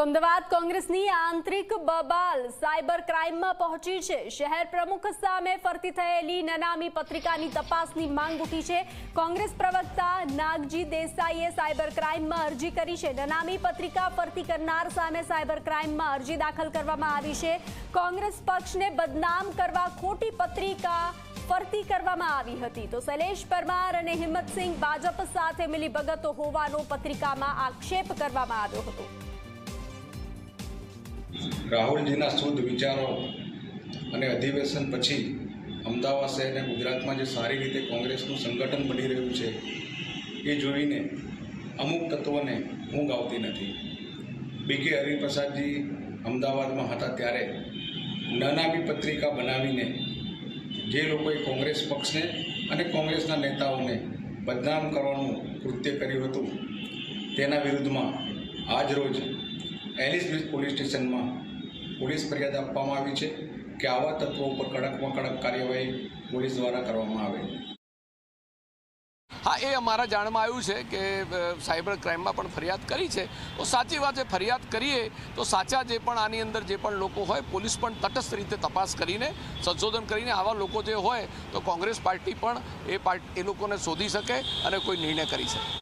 તો અમદાવાદ કોંગ્રેસની આંતરિક બબાલ સાયબર ક્રાઇમમાં પહોંચી છે. શહેર પ્રમુખ સામે ફરતી થયેલી નનામી પત્રિકાની તપાસની માંગ ઉઠી છે. કોંગ્રેસ પ્રવક્તા નાગજી દેસાઈએ સાયબર ક્રાઇમમાં અરજી કરી છે. નનામી પત્રિકા ફરતી કરનાર સામે સાયબર ક્રાઇમમાં અરજી દાખલ કરવામાં આવી છે. કોંગ્રેસ પક્ષને બદનામ કરવા ખોટી પત્રિકા ફરતી કરવામાં આવી હતી. તો શૈલેષ પરમાર અને હિંમતસિંહ ભાજપ સાથે મિલી ભગતો હોવાનો પત્રિકામાં આક્ષેપ કરવામાં આવ્યો હતો. રાહુલજીના શુદ્ધ વિચારો અને અધિવેશન પછી અમદાવાદ શહેર અને ગુજરાતમાં જે સારી રીતે કોંગ્રેસનું સંગઠન બની રહ્યું છે, એ જોઈને અમુક તત્વોને ઊંઘ આવતી નથી. બી કે હરિપ્રસાદજી અમદાવાદમાં હતા ત્યારે નાનામી પત્રિકા બનાવીને જે લોકોએ કોંગ્રેસ પક્ષને અને કોંગ્રેસના નેતાઓને બદનામ કરવાનું કૃત્ય કર્યું હતું, તેના વિરુદ્ધમાં આજ રોજ એલિસ બ્રિજ પોલીસ સ્ટેશનમાં પોલીસ ફરિયાદ આપવામાં આવી છે કે આવા તત્વો ઉપર કડકમાં કડક કાર્યવાહી પોલીસ દ્વારા કરવામાં આવે. હા, એ અમારા જાણમાં આવ્યું છે કે સાયબર ક્રાઇમમાં પણ ફરિયાદ કરી છે. તો સાચી વાત ફરિયાદ કરીએ તો સાચા જે પણ આની અંદર જે પણ લોકો હોય, પોલીસ પણ તટસ્થ રીતે તપાસ કરીને, સંશોધન કરીને આવા લોકો જે હોય, તો કોંગ્રેસ પાર્ટી પણ એ પાર્ટી, એ લોકોને શોધી શકે અને કોઈ નિર્ણય કરી શકે.